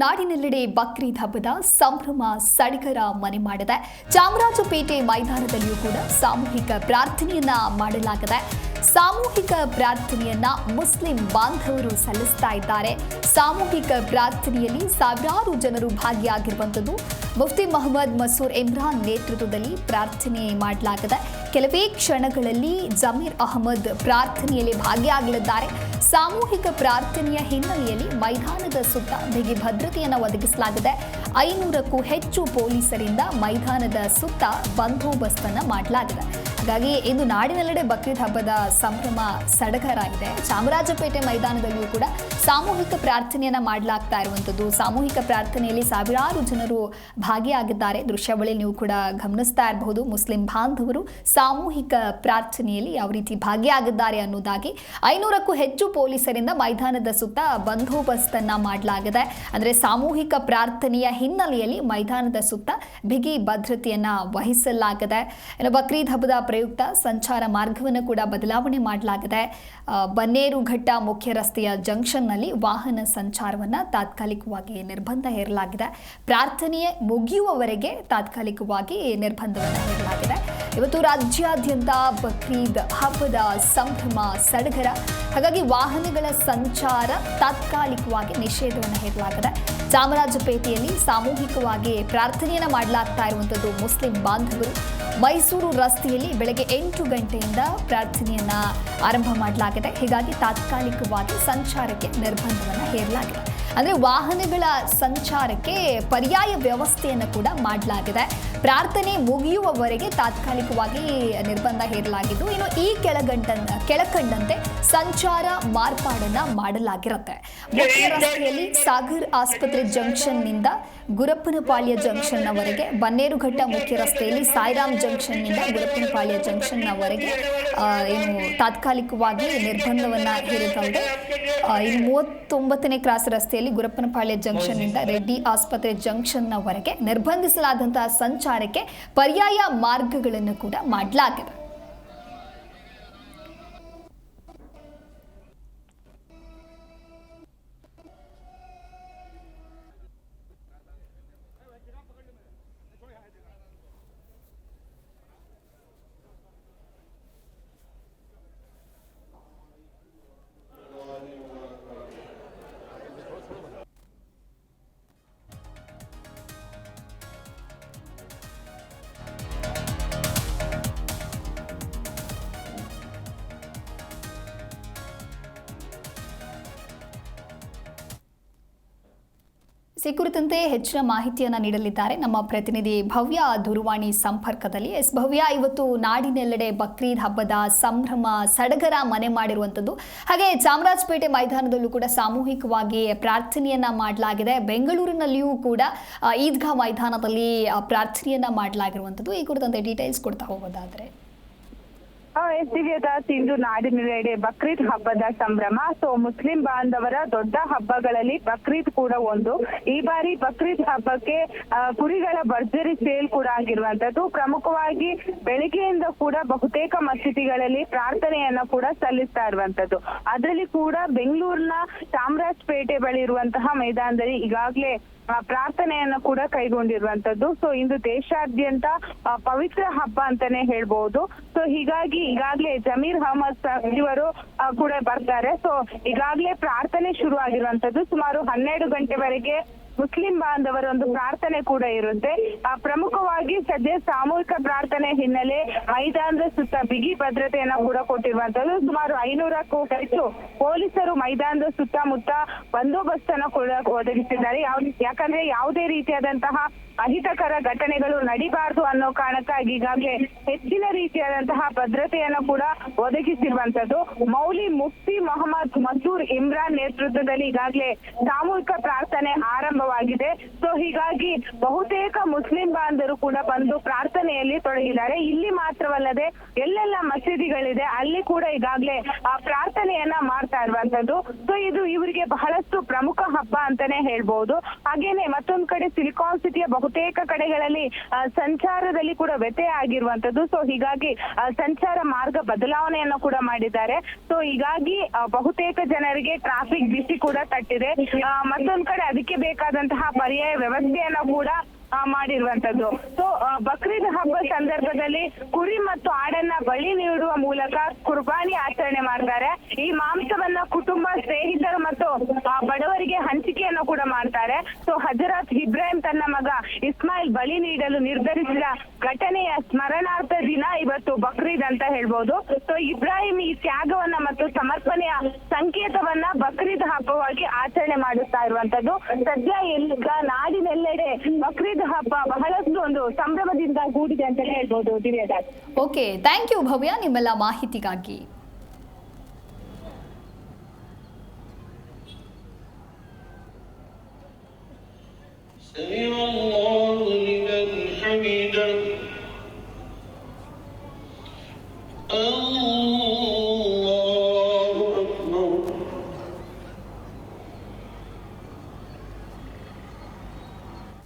ನಾಡಿನೆಲ್ಲೆಡೆ ಬಕ್ರೀದ್ ಹಬ್ಬದ ಸಂಭ್ರಮ ಸಡಗರ ಮನೆ ಮಾಡಿದೆ ಚಾಮರಾಜಪೇಟೆ ಮೈದಾನದಲ್ಲಿಯೂ ಕೂಡ ಸಾಮೂಹಿಕ ಪ್ರಾರ್ಥನೆಯನ್ನ ಮಾಡಲಾಗಿದೆ ಸಾಮೂಹಿಕ ಪ್ರಾರ್ಥನೆಯನ್ನ ಮುಸ್ಲಿಂ ಬಾಂಧವರು ಸಲ್ಲಿಸ್ತಾ ಇದ್ದಾರೆ. ಸಾಮೂಹಿಕ ಪ್ರಾರ್ಥನೆಯಲ್ಲಿ ಸಾವಿರಾರು ಜನರು ಭಾಗಿಯಾಗಿರುವಂಥದ್ದು ಮುಫ್ತಿ ಮೊಹಮ್ಮದ್ ಮಸೂರ್ ಇಮ್ರಾನ್ ನೇತೃತ್ವದಲ್ಲಿ ಪ್ರಾರ್ಥನೆ ಮಾಡಲಾಗಿದೆ. ಕೆಲವೇ ಕ್ಷಣಗಳಲ್ಲಿ ಜಮೀರ್ ಅಹಮದ್ ಪ್ರಾರ್ಥನೆಯಲ್ಲಿ ಭಾಗಿಯಾಗಲಿದ್ದಾರೆ. ಸಾಮೂಹಿಕ ಪ್ರಾರ್ಥನೆಯ ಹಿನ್ನೆಲೆಯಲ್ಲಿ ಮೈದಾನದ ಸುತ್ತ ಬಿಗಿ ಭದ್ರತೆಯನ್ನು ಒದಗಿಸಲಾಗಿದೆ. ಐನೂರಕ್ಕೂ ಹೆಚ್ಚು ಪೊಲೀಸರಿಂದ ಮೈದಾನದ ಸುತ್ತ ಬಂದೋಬಸ್ತನ್ನು ಮಾಡಲಾಗಿದೆ. ಹಾಗಾಗಿ ಇಂದು ನಾಡಿನೆಲ್ಲೆಡೆ ಬಕ್ರೀದ್ ಹಬ್ಬದ ಸಂಭ್ರಮ ಸಡಗರ ಇದೆ ಚಾಮರಾಜಪೇಟೆ ಮೈದಾನದಲ್ಲಿಯೂ ಕೂಡ ಸಾಮೂಹಿಕ ಪ್ರಾರ್ಥನೆಯನ್ನ ಮಾಡಲಾಗ್ತಾ ಇರುವಂತದ್ದು ಸಾಮೂಹಿಕ ಪ್ರಾರ್ಥನೆಯಲ್ಲಿ ಸಾವಿರಾರು ಜನರು ಭಾಗಿಯಾಗಿದ್ದಾರೆ. ದೃಶ್ಯಾವಳಿ ನೀವು ಕೂಡ ಗಮನಿಸ್ತಾ ಇರಬಹುದು. ಮುಸ್ಲಿಂ ಬಾಂಧವರು ಸಾಮೂಹಿಕ ಪ್ರಾರ್ಥನೆಯಲ್ಲಿ ಯಾವ ರೀತಿ ಭಾಗಿಯಾಗಿದ್ದಾರೆ ಅನ್ನೋದಾಗಿ. ಐನೂರಕ್ಕೂ ಹೆಚ್ಚು ಪೊಲೀಸರಿಂದ ಮೈದಾನದ ಸುತ್ತ ಬಂದೋಬಸ್ತನ್ನ ಮಾಡಲಾಗಿದೆ. ಅಂದ್ರೆ ಸಾಮೂಹಿಕ ಪ್ರಾರ್ಥನೆಯ ಹಿನ್ನೆಲೆಯಲ್ಲಿ ಮೈದಾನದ ಸುತ್ತ ಬಿಗಿ ಭದ್ರತೆಯನ್ನ ವಹಿಸಲಾಗಿದೆ. ಬಕ್ರೀದ್ ಹಬ್ಬದ ಸಂಚಾರ ಮಾರ್ಗವನ್ನು ಕೂಡ ಬದಲಾವಣೆ ಮಾಡಲಾಗಿದೆ. ಬನ್ನೇರುಘಟ್ಟ ಮುಖ್ಯ ರಸ್ತೆಯ ಜಂಕ್ಷನ್ನಲ್ಲಿ ವಾಹನ ಸಂಚಾರವನ್ನು ತಾತ್ಕಾಲಿಕವಾಗಿ ನಿರ್ಬಂಧ ಹೇರಲಾಗಿದೆ. ಪ್ರಾರ್ಥನೆ ಮುಗಿಯುವವರೆಗೆ ತಾತ್ಕಾಲಿಕವಾಗಿ ನಿರ್ಬಂಧವನ್ನು ಹೇರಲಾಗಿದೆ. ಇವತ್ತು ರಾಜ್ಯಾದ್ಯಂತ ಬಕ್ರೀದ್ ಹಬ್ಬದ ಸಂಭ್ರಮ ಸಡಗರ. ಹಾಗಾಗಿ ವಾಹನಗಳ ಸಂಚಾರ ತಾತ್ಕಾಲಿಕವಾಗಿ ನಿಷೇಧವನ್ನು ಹೇರಲಾಗಿದೆ. ಚಾಮರಾಜಪೇಟೆಯಲ್ಲಿ ಸಾಮೂಹಿಕವಾಗಿ ಪ್ರಾರ್ಥನೆಯನ್ನು ಮಾಡಲಾಗ್ತಾ ಇರುವಂಥದ್ದು ಮುಸ್ಲಿಂ ಬಾಂಧವರು. ಮೈಸೂರು ರಸ್ತೆಯಲ್ಲಿ ಬೆಳಗ್ಗೆ ಎಂಟು ಗಂಟೆಯಿಂದ ಪ್ರಾರ್ಥನೆಯನ್ನ ಆರಂಭ ಮಾಡಲಾಗಿದೆ. ಹೀಗಾಗಿ ತಾತ್ಕಾಲಿಕವಾಗಿ ಸಂಚಾರಕ್ಕೆ ನಿರ್ಬಂಧವನ್ನು ಹೇರಲಾಗಿದೆ. ಅಂದರೆ ವಾಹನಗಳ ಸಂಚಾರಕ್ಕೆ ಪರ್ಯಾಯ ವ್ಯವಸ್ಥೆಯನ್ನು ಕೂಡ ಮಾಡಲಾಗಿದೆ. ಪ್ರಾರ್ಥನೆ ಮುಗಿಯುವವರೆಗೆ ತಾತ್ಕಾಲಿಕವಾಗಿ ನಿರ್ಬಂಧ ಹೇರಲಾಗಿದ್ದು, ಇನ್ನು ಈ ಕೆಳಗಂಟ ಕೆಳಕಂಡಂತೆ ಸಂಚಾರ ಮಾರ್ಪಾಡನ್ನ ಮಾಡಲಾಗಿರುತ್ತೆ. ಮುಖ್ಯ ರಸ್ತೆಯಲ್ಲಿ ಸಾಗರ್ ಆಸ್ಪತ್ರೆ ಜಂಕ್ಷನ್ನಿಂದ ಗುರಪ್ಪನಪಾಳ್ಯ ಜಂಕ್ಷನ್ನವರೆಗೆ, ಬನ್ನೇರುಘಟ್ಟ ಮುಖ್ಯ ರಸ್ತೆಯಲ್ಲಿ ಸಾಯಿರಾಮ್ ಜಂಕ್ಷನ್ನಿಂದ ಗುರಪ್ಪನಪಾಳ್ಯ ಜಂಕ್ಷನ್ನವರೆಗೆ ನವರೆಗೆ ಏನು ತಾತ್ಕಾಲಿಕವಾಗಿ ನಿರ್ಬಂಧವನ್ನ ಹೇರಿದಂತೆ ಇನ್ನು ಮೂವತ್ತೊಂಬತ್ತನೇ ಕ್ರಾಸ್ ರಸ್ತೆಯಲ್ಲಿ ಗುರಪ್ಪನಪಾಳ್ಯ ಜಂಕ್ಷನ್ನಿಂದ ರೆಡ್ಡಿ ಆಸ್ಪತ್ರೆ ಜಂಕ್ಷನ್ನವರೆಗೆ ನಿರ್ಬಂಧಿಸಲಾದಂತಹ ಸಂಚಾರಕ್ಕೆ ಪರ್ಯಾಯ ಮಾರ್ಗಗಳನ್ನು ಕೂಡ ಮಾಡಲಾಗಿದೆ. ಈ ಕುರಿತಂತೆ ಹೆಚ್ಚಿನ ಮಾಹಿತಿಯನ್ನು ನೀಡಲಿದ್ದಾರೆ. ನಮ್ಮ ಪ್ರತಿನಿಧಿ ಭವ್ಯ ದೂರವಾಣಿ ಸಂಪರ್ಕದಲ್ಲಿ ಎಸ್ ಭವ್ಯ, ಇವತ್ತು ನಾಡಿನೆಲ್ಲೆಡೆ ಬಕ್ರೀದ್ ಹಬ್ಬದ ಸಂಭ್ರಮ ಸಡಗರ ಮನೆ ಮಾಡಿರುವಂಥದ್ದು. ಹಾಗೆ ಚಾಮರಾಜಪೇಟೆ ಮೈದಾನದಲ್ಲೂ ಕೂಡ ಸಾಮೂಹಿಕವಾಗಿ ಪ್ರಾರ್ಥನೆಯನ್ನ ಮಾಡಲಾಗಿದೆ. ಬೆಂಗಳೂರಿನಲ್ಲಿಯೂ ಕೂಡ ಈದ್ಗಾ ಮೈದಾನದಲ್ಲಿ ಪ್ರಾರ್ಥನೆಯನ್ನ ಮಾಡಲಾಗಿರುವಂಥದ್ದು. ಈ ಕುರಿತಂತೆ ಡೀಟೇಲ್ಸ್ ಕೊಡ್ತಾ ಹೋಗೋದಾದ್ರೆ. ದಿವ್ಯದಾಸ್ ಇಂದು ನಾಡಿನೆಲ್ಲೆಡೆ ಬಕ್ರೀದ್ ಹಬ್ಬದ ಸಂಭ್ರಮ. ಸೊ, ಮುಸ್ಲಿಂ ಬಾಂಧವರ ದೊಡ್ಡ ಹಬ್ಬಗಳಲ್ಲಿ ಬಕ್ರೀದ್ ಕೂಡ ಒಂದು. ಈ ಬಾರಿ ಬಕ್ರೀದ್ ಹಬ್ಬಕ್ಕೆ ಕುರಿಗಳ ಭರ್ಜರಿ ಸೇಲ್ ಕೂಡ ಆಗಿರುವಂತದ್ದು ಪ್ರಮುಖವಾಗಿ ಬೆಳಿಗ್ಗೆಯಿಂದ ಕೂಡ ಬಹುತೇಕ ಮಸೀದಿಗಳಲ್ಲಿ ಪ್ರಾರ್ಥನೆಯನ್ನ ಕೂಡ ಸಲ್ಲಿಸ್ತಾ ಇರುವಂತದ್ದು ಅದರಲ್ಲಿ ಕೂಡ ಬೆಂಗಳೂರಿನ ಚಾಮರಾಜಪೇಟೆ ಬಳಿ ಇರುವಂತಹ ಮೈದಾನದಲ್ಲಿ ಈಗಾಗಲೇ ಪ್ರಾರ್ಥನೆಯನ್ನ ಕೂಡ ಕೈಗೊಂಡಿರುವಂತದ್ದು ಸೊ ಇಂದು ದೇಶಾದ್ಯಂತ ಪವಿತ್ರ ಹಬ್ಬ ಅಂತಾನೆ ಹೇಳ್ಬಹುದು ಸೊ ಹೀಗಾಗಿ ಈಗಾಗ್ಲೇ ಜಮೀರ್ ಅಹಮದ್ ಇವರು ಕೂಡ ಬರ್ತಾರೆ. ಸೊ ಈಗಾಗ್ಲೇ ಪ್ರಾರ್ಥನೆ ಶುರು ಆಗಿರುವಂತದ್ದು ಸುಮಾರು ಹನ್ನೆರಡು ಗಂಟೆವರೆಗೆ ಮುಸ್ಲಿಂ ಬಾಂಧವರ ಒಂದು ಪ್ರಾರ್ಥನೆ ಕೂಡ ಇರುತ್ತೆ. ಆ, ಪ್ರಮುಖವಾಗಿ ಸದ್ಯ ಸಾಮೂಹಿಕ ಪ್ರಾರ್ಥನೆ ಹಿನ್ನೆಲೆ ಮೈದಾನದ ಸುತ್ತ ಬಿಗಿ ಭದ್ರತೆಯನ್ನ ಕೂಡ ಕೊಟ್ಟಿರುವಂತದ್ದು. ಸುಮಾರು ಐನೂರಕ್ಕೂ ಹೆಚ್ಚು ಪೊಲೀಸರು ಮೈದಾನದ ಸುತ್ತಮುತ್ತ ಬಂದೋಬಸ್ತ್ ಅನ್ನ ಕೂಡ ಒದಗಿಸಿದ್ದಾರೆ. ಯಾಕಂದ್ರೆ ಯಾವುದೇ ರೀತಿಯಾದಂತಹ ಅಹಿತಕರ ಘಟನೆಗಳು ನಡಿಬಾರದು ಅನ್ನೋ ಕಾರಣಕ್ಕಾಗಿ ಈಗಾಗಲೇ ಹೆಚ್ಚಿನ ರೀತಿಯಾದಂತಹ ಭದ್ರತೆಯನ್ನ ಕೂಡ ಒದಗಿಸಿರುವಂತದ್ದು. ಮೌಲಿ ಮುಫ್ತಿ ಮೊಹಮ್ಮದ್ ಮಸೂರ್ ಇಮ್ರಾನ್ ನೇತೃತ್ವದಲ್ಲಿ ಈಗಾಗಲೇ ಸಾಮೂಹಿಕ ಪ್ರಾರ್ಥನೆ ಆರಂಭವಾಗಿದೆ ಸೊ ಹೀಗಾಗಿ ಬಹುತೇಕ ಮುಸ್ಲಿಂ ಬಾಂಧವರು ಕೂಡ ಬಂದು ಪ್ರಾರ್ಥನೆಯಲ್ಲಿ ತೊಡಗಿದ್ದಾರೆ. ಇಲ್ಲಿ ಮಾತ್ರವಲ್ಲದೆ ಎಲ್ಲೆಲ್ಲ ಮಸೀದಿಗಳಿದೆ, ಅಲ್ಲಿ ಕೂಡ ಈಗಾಗಲೇ ಪ್ರಾರ್ಥನೆಯನ್ನ ಮಾಡ್ತಾ ಇರುವಂತದ್ದು. ಸೊ ಇದು ಇವರಿಗೆ ಬಹಳಷ್ಟು ಪ್ರಮುಖ ಹಬ್ಬ ಅಂತಾನೆ ಹೇಳ್ಬಹುದು ಹಾಗೇನೆ ಮತ್ತೊಂದ್ ಕಡೆ ಸಿಲಿಕಾನ್ ಸಿಟಿಯ ಬಹುತೇಕ ಕಡೆಗಳಲ್ಲಿ ಸಂಚಾರದಲ್ಲಿ ಕೂಡ ವ್ಯತ್ಯಯ ಆಗಿರುವಂತದ್ದು. ಸೊ ಹೀಗಾಗಿ ಸಂಚಾರ ಮಾರ್ಗ ಬದಲಾವಣೆಯನ್ನ ಕೂಡ ಮಾಡಿದ್ದಾರೆ. ಸೊ ಹೀಗಾಗಿ ಬಹುತೇಕ ಜನರಿಗೆ ಟ್ರಾಫಿಕ್ ಬಿಸಿ ಕೂಡ ತಟ್ಟಿದೆ. ಮತ್ತೊಂದ್ ಕಡೆ ಅದಕ್ಕೆ ಬೇಕಾದಂತಹ ಪರ್ಯಾಯ ವ್ಯವಸ್ಥೆಯನ್ನ ಕೂಡ ಮಾಡಿರುವಂತದ್ದು ಸೊ ಬಕ್ರೀದ್ ಹಬ್ಬ ಸಂದರ್ಭದಲ್ಲಿ ಕುರಿ ಮತ್ತು ಆಡನ್ನ ಬಲಿ ನೀಡುವ ಮೂಲಕ ಕುರ್ಬಾನಿ ಆಚರಣೆ ಮಾಡ್ತಾರೆ. ಈ ಮಾಂಸವನ್ನ ಕುಟುಂಬ ಸ್ನೇಹಿತರು ಮತ್ತು ಬಡವರಿಗೆ ಹಂಚಿಕೆಯನ್ನು ಕೂಡ ಮಾಡ್ತಾರೆ. ಸೊ ಹಜರತ್ ಇಬ್ರಾಹಿಂ ತನ್ನ ಮಗ ಇಸ್ಮಾಯಿಲ್ ಬಲಿ ನೀಡಲು ನಿರ್ಧರಿಸಿದ ಘಟನೆಯ ಸ್ಮರಣಾರ್ಥ ದಿನ ಇವತ್ತು ಬಕ್ರೀದ್ ಅಂತ ಹೇಳ್ಬೋದು. ಸೊ ಇಬ್ರಾಹಿಂ ಈ ತ್ಯಾಗವನ್ನ ಮತ್ತು ಸಮರ್ಪಣೆಯ ಸಂಕೇತವನ್ನ ಬಕ್ರೀದ್ ಹಬ್ಬವಾಗಿ ಆಚರಣೆ ಮಾಡುತ್ತಾ ಇರುವಂತದ್ದು ಸದ್ಯ ಎಲ್ಲಿ ನಾಡಿನೆಲ್ಲೆಡೆ ಬಕ್ರೀದ್ ಗಣೇಶದ ಹಬ್ಬ ಬಹಳಷ್ಟು ಒಂದು ಸಂಭ್ರಮದಿಂದ ಕೂಡಿದೆ ಅಂತ ಹೇಳ್ಬೋದು Divyadas okay thank you Bhavya ನಿಮ್ಮೆಲ್ಲ ಮಾಹಿತಿಗಾಗಿ.